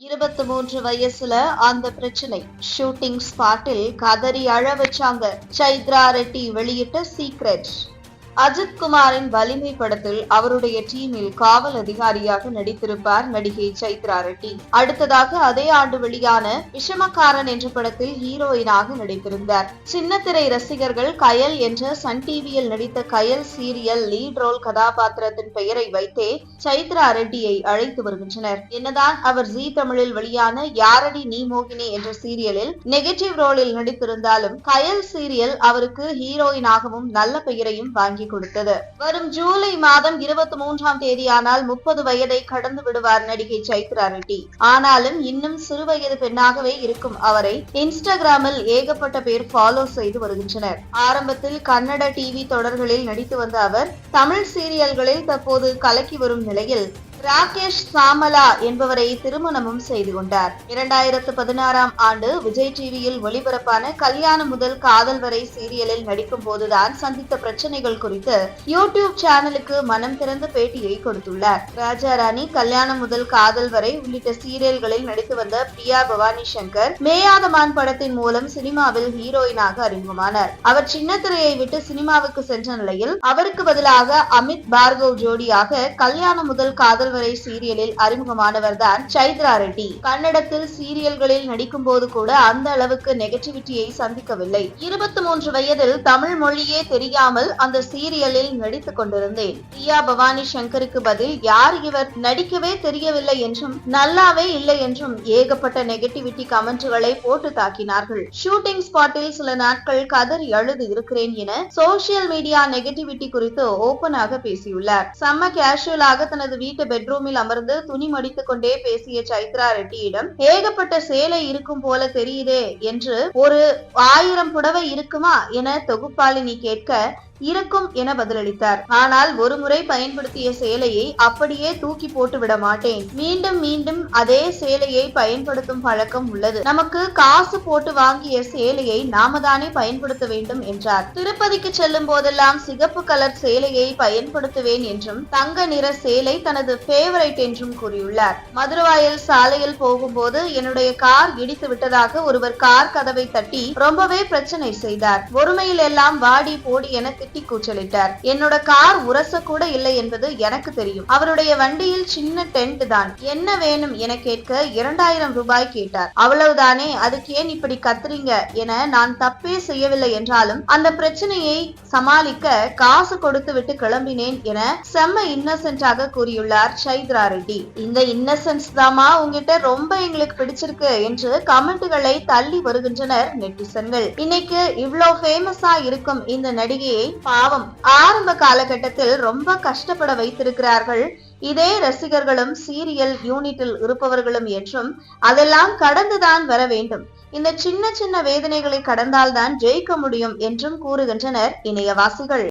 இருபத்தி மூன்று வயசுல அந்த பிரச்சனை. ஷூட்டிங் ஸ்பாட்டில் கதறி அழ வச்சாங்க. சைத்ரா ரெட்டி வெளியிட்ட சீக்ரெட். அஜித் குமாரின் வலிமை படத்தில் அவருடைய டீமில் காவல் அதிகாரியாக நடித்திருப்பார் நடிகை சைத்ரா ரெட்டி. அடுத்ததாக அதே ஆண்டு வெளியான விஷமக்காரன் என்ற படத்தில் ஹீரோயினாக நடித்திருந்தார். சின்னத்திரை ரசிகர்கள் கயல் என்ற சன் டிவியில் நடித்த கயல் சீரியல் லீட் ரோல் கதாபாத்திரத்தின் பெயரை வைத்தே சைத்ரா ரெட்டியை அழைத்து வருகின்றனர். என்னதான் அவர் ஜி தமிழில் வெளியான யாரடி நீ மோகினி என்ற சீரியலில் நெகட்டிவ் ரோலில் நடித்திருந்தாலும் கயல் சீரியல் அவருக்கு ஹீரோயினாகவும் நல்ல பெயரையும் வாங்கி கொடுத்தது. வரும் ஜூலை மாதம் இருபத்தி மூன்றாம் தேதியானால் முப்பது வயதை கடந்து விடுவார் நடிகை சைத்ரா ரெட்டி. ஆனாலும் இன்னும் சிறு வயது பெண்ணாகவே இருக்கும் அவரை இன்ஸ்டாகிராமில் ஏகப்பட்ட பேர் ஃபாலோ செய்து வருகின்றனர். ஆரம்பத்தில் கன்னட டிவி தொடர்களில் நடித்து வந்த அவர் தமிழ் சீரியல்களில் தற்போது கலக்கி வரும் நிலையில் ராகேஷ் சாமலா என்பவரை திருமணமும் செய்து கொண்டார். இரண்டாயிரத்து பதினாறாம் ஆண்டு விஜய் டிவியில் ஒளிபரப்பான கல்யாணம் முதல் காதல் வரை சீரியலில் நடிக்கும் போதுதான் சந்தித்த பிரச்சனைகள் குறித்து யூடியூப் சேனலுக்கு மனம் திறந்த பேட்டியை கொடுத்துள்ளார். ராஜாராணி கல்யாணம் முதல் காதல் வரை உள்ளிட்ட சீரியல்களில் நடித்து வந்த பிரியா பவானி சங்கர் மேயாதமான் படத்தின் மூலம் சினிமாவில் ஹீரோயினாக அறிமுகமானார். அவர் சின்னத்திரையை விட்டு சினிமாவுக்கு சென்ற நிலையில் அவருக்கு பதிலாக அமித் பார்கவ் ஜோடியாக கல்யாணம் முதல் காதல் வரை சீரியலில் அறிமுகமானவர் தான் சைத்ரா ரெட்டி. கன்னடத்தில் சீரியல்களில் நடிக்கும் போது கூட அந்த அளவுக்கு நெகட்டிவிட்டியை சந்திக்கவில்லை. இருபத்தி மூன்று வயதில் தமிழ் மொழியே தெரியாமல் அந்த சீரியலில் நடித்துக் கொண்டிருந்தேன். பிரியா பவானி சங்கருக்கு பதில் யார் இவர்? நடிக்கவே தெரியவில்லை என்றும் நல்லாவே இல்லை என்றும் ஏகப்பட்ட நெகட்டிவிட்டி கமெண்ட்களை போட்டு தாக்கினார்கள். ஷூட்டிங் ஸ்பாட்டில் சில நாட்கள் கதறி அழுது இருக்கிறேன் என சோசியல் மீடியா நெகட்டிவிட்டி குறித்து ஓபனாக பேசியுள்ளார். செம்ம கேஷுவலாக தனது வீட்டு பெட்ரூமில் அமர்ந்து துணி மடித்துக் கொண்டே பேசிய சைத்ரா ரெட்டியிடம் ஏகப்பட்ட சேலை இருக்கும் போல தெரியுதே என்று ஒரு ஆயிரம் புடவை இருக்குமா என தொகுப்பாளினி கேட்க இருக்கும் என பதிலளித்தார். ஆனால் ஒருமுறை பயன்படுத்திய சேலையை அப்படியே தூக்கி போட்டு விட மாட்டேன். மீண்டும் மீண்டும் அதே சேலையை பயன்படுத்தும் பழக்கம் உள்ளது. நமக்கு காசு போட்டு வாங்கிய சேலையை நாம தானே பயன்படுத்த வேண்டும் என்றார். திருப்பதிக்கு செல்லும் போதெல்லாம் சிகப்பு கலர் சேலையை பயன்படுத்துவேன் என்றும் தங்க நிற சேலை தனது பேவரைட் என்றும் கூறியுள்ளார். மதுரவாயல் சாலையில் போகும்போது என்னுடைய கார் இடித்து விட்டதாக ஒருவர் கார் கதவை தட்டி ரொம்பவே பிரச்சனை செய்தார். ஒருமையில் எல்லாம் வாடி போடி என திட்டி கூச்சலிட்டார். என்னோட கார் உரச கூட இல்லை என்பது எனக்கு தெரியும். அவருடைய வண்டியில் சின்ன டென்ட் தான். என்ன வேணும் என கேட்க இரண்டாயிரம் ரூபாய் கேட்டார். அவ்வளவுதானே? அதுக்கு ஏன் இப்படி கத்துறீங்க? என நான் தப்பே செய்யவில்லை என்றாலும் அந்த பிரச்சனையை சமாளிக்க காசு கொடுத்து விட்டு கிளம்பினேன் என செம்ம இன்னசென்டாக கூறியுள்ளார் சைத்ரா ரெட்டி. இந்த இன்னசென்ஸ் தாமா உங்ககிட்ட ரொம்ப எங்களுக்கு பிடிச்சிருக்கு என்று கமெண்ட்டுகளை தள்ளி வருகின்றனர் நெட்டிசன்கள். இன்னைக்கு இவ்வளவு ஃபேமஸா இருக்கும் இந்த நடிகையை பாவம். ஆரம்ப காலகட்டத்தில் ரொம்ப கஷ்டப்பட வைத்திருக்கிறார்கள். இதே ரசிகர்களும் சீரியல் யூனிட்டில் இருப்பவர்களும் என்றும் அதெல்லாம் கடந்துதான் வர வேண்டும். இந்த சின்ன சின்ன வேதனைகளை கடந்தால்தான் ஜெயிக்க முடியும் என்றும் கூறுகின்றனர் இணையவாசிகள்.